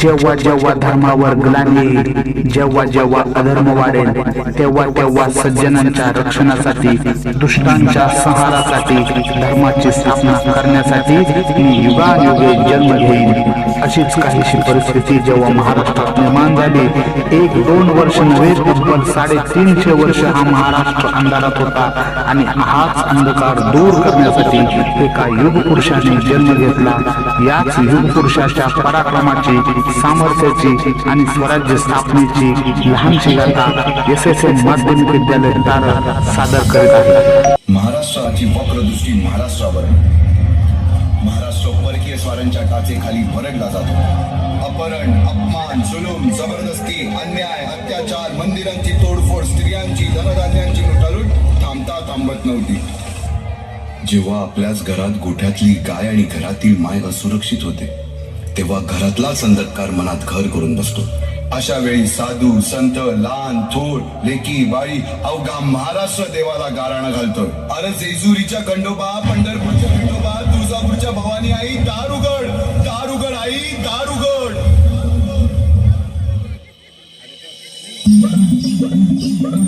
जेव्हा जेव्हा धर्मावर ग्लानी येईल जेव्हा जेव्हा अधर्म वाढेल तेव्हा तेव्हा सज्जनांच्या रक्षणासाठी दुष्टांच्या संहारासाठी धर्माची स्थापना करण्यासाठी मी युगायुगे जन्म घेईन. अशीच काहीशी परिस्थिती जेव्हा महाराष्ट्रात निर्माण झाली एक दोन वर्ष नव्हे तब्बल साडेतीनशे वर्ष हा महाराष्ट्र अंधारात होता आणि हाच अंधकार दूर करण्यासाठी एका युगपुरुषाने जन्म घेतला. याच युगपुरुषाच्या पराक्रमाची सामर्थ्याची आणि स्वराज्य स्थापनेची लहानशी गाथा एस एस एम माध्यमिक विद्यालय तारक सादर करीत आहे. महाराष्ट्राची वक्रदृष्टी महाराष्ट्रावर. महाराष्ट्र परकीय स्वारांच्या टाचेखाली भरडला जातो. अपहरण अपमान जुलूम जबरदस्ती अन्याय अत्याचार मंदिरांची तोडफोड स्त्रियांची धनधान्यांची लुटालूट थांबता थांबत नव्हती. जेव्हा आपल्याच घरात गोठ्यातली गाय आणि घरातील माय असुरक्षित होते तेव्हा घरातलाच अंधकार मनात घर करून बसतो अशा वेळी साधू संत लहान थोर लेकी बाळी अवघा महाराष्ट्र देवाला गाराणं घालतो अरे जेजुरीच्या खंडोबा पंढरपूरच्या खंडोबा तुळजापूरच्या भवानी आई दारुगड दारुगड आई दारुगड you.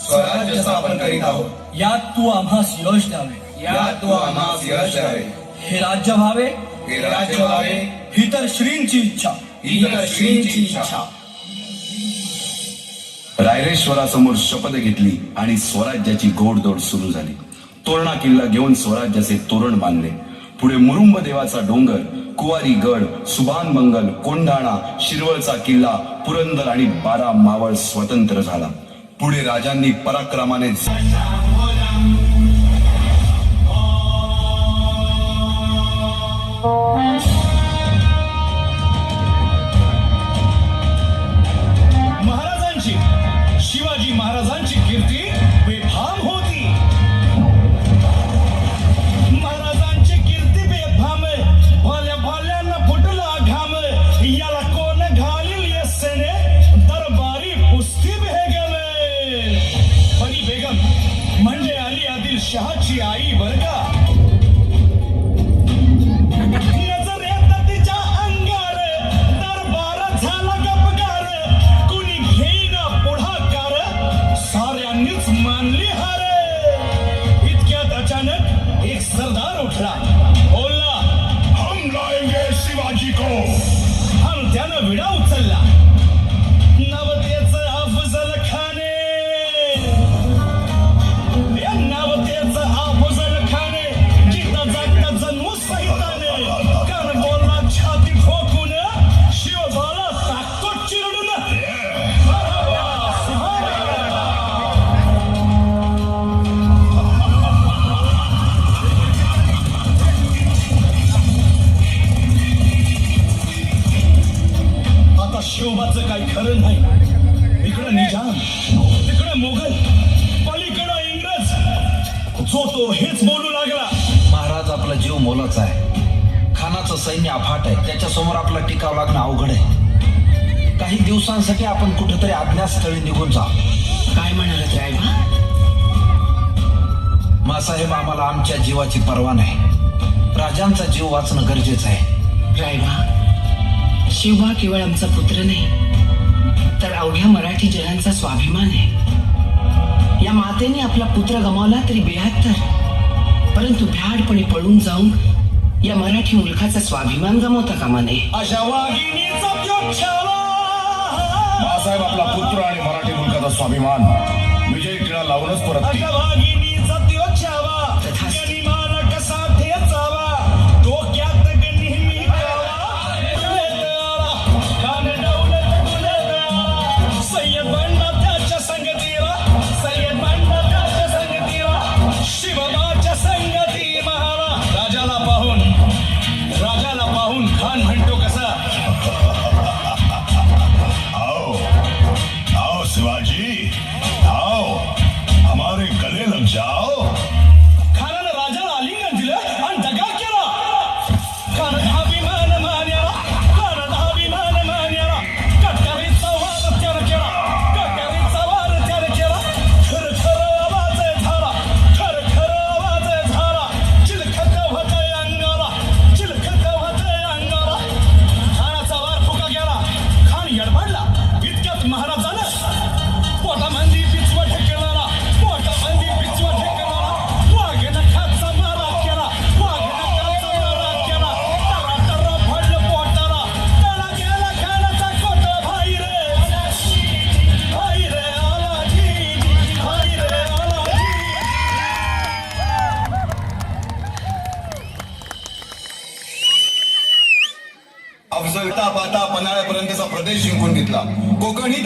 स्वराज्य स्थापन करीत आहोत. यात तू आम्हास यश द्यावे यात तू आम्हास यश द्यावे हे राज्य व्हावे? हे राज्य व्हावे. ही तर श्रींची इच्छा. ही तर श्रींची इच्छा. रायरेश्वरासमोर शपथ घेतली आणि स्वराज्याची गोडदोड सुरू झाली. तोरणा किल्ला घेऊन स्वराज्याचे तोरण बांधले. पुढे मुरुंब देवाचा डोंगर कुवारी गड सुभान मंगल कोंढाणा शिरवळचा किल्ला पुरंदर आणि बारा मावळ स्वतंत्र झाला. पुढे राजांनी पराक्रमाने Oh. जीव मोलाचा आहे. खानाचं सैन्य अफाट आहे. त्याच्यासमोर आपला टिकाव लागणं अवघड आहे. काही दिवसांसाठी आपण कुठेतरी अज्ञातस्थळी निघून जा. काय म्हणालात रायबा मासाहेब आम्हाला आमच्या जीवाची पर्वा नाही. राजांचा जीव वाचणं गरजेचं आहे. रायबा शिवबा केवळ आमचा पुत्र नाही तर अवघ्या मराठी जनांचा स्वाभिमान आहे. या मातेने आपला पुत्र गमावला तरी बेहत्तर. परंतु भ्याडपणे पळून जाऊन या मराठी मुलखाचा स्वाभिमान गमावता कामा नये. अशा वाघिणीचा बाळासाहेब आपला पुत्र आणि मराठी मुलकाचा स्वाभिमान. विजय टिळा लावूनच परततील.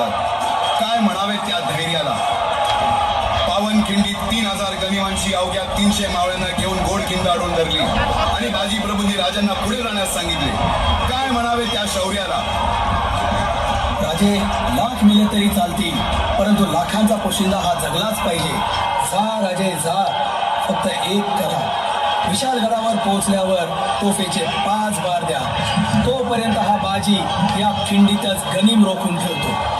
शामियानात काय म्हणावे त्या धैर्याला? पावनखिंडीत तीन हजार गनिमांची अवघ्या तीनशे मावळ्यांना घेऊन गोड खिंड अडून धरली. आणि बाजी प्रभूंनी राजांना पुढे राहण्यास सांगितले. काय म्हणावे त्या शौर्याला? राजे लाख मिले तरी चालतील परंतु लाखांचा पोशिंदा हा जगलाच पाहिजे. जा राजे जा. फक्त एक करा. विशाल गडावर पोहोचल्यावर तोफेचे पाच बार द्या. तोपर्यंत हा बाजी या खिंडीतच गनिम रोखून ठेवतो.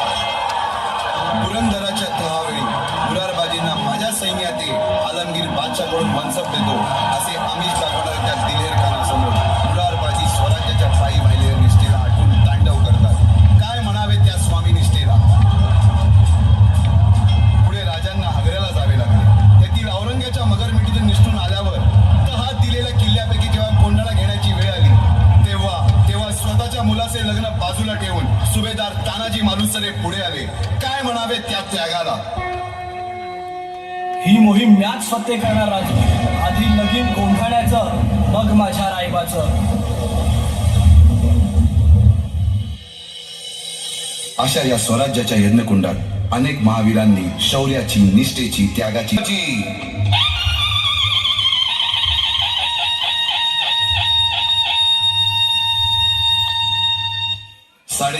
लग्न बाजूला ठेवून सुभेदार तानाजी मालुसरे पुढे आले. काय म्हणावे त्या त्यागाला? ही मोहीम मॅच फत्ते करणार राजू. आधी लगीन कोंढाण्याचं मग माझ्या रायबाचं. अशा या स्वराज्याच्या यज्ञकुंडात अनेक महावीरांनी शौर्याची निष्ठेची त्यागाची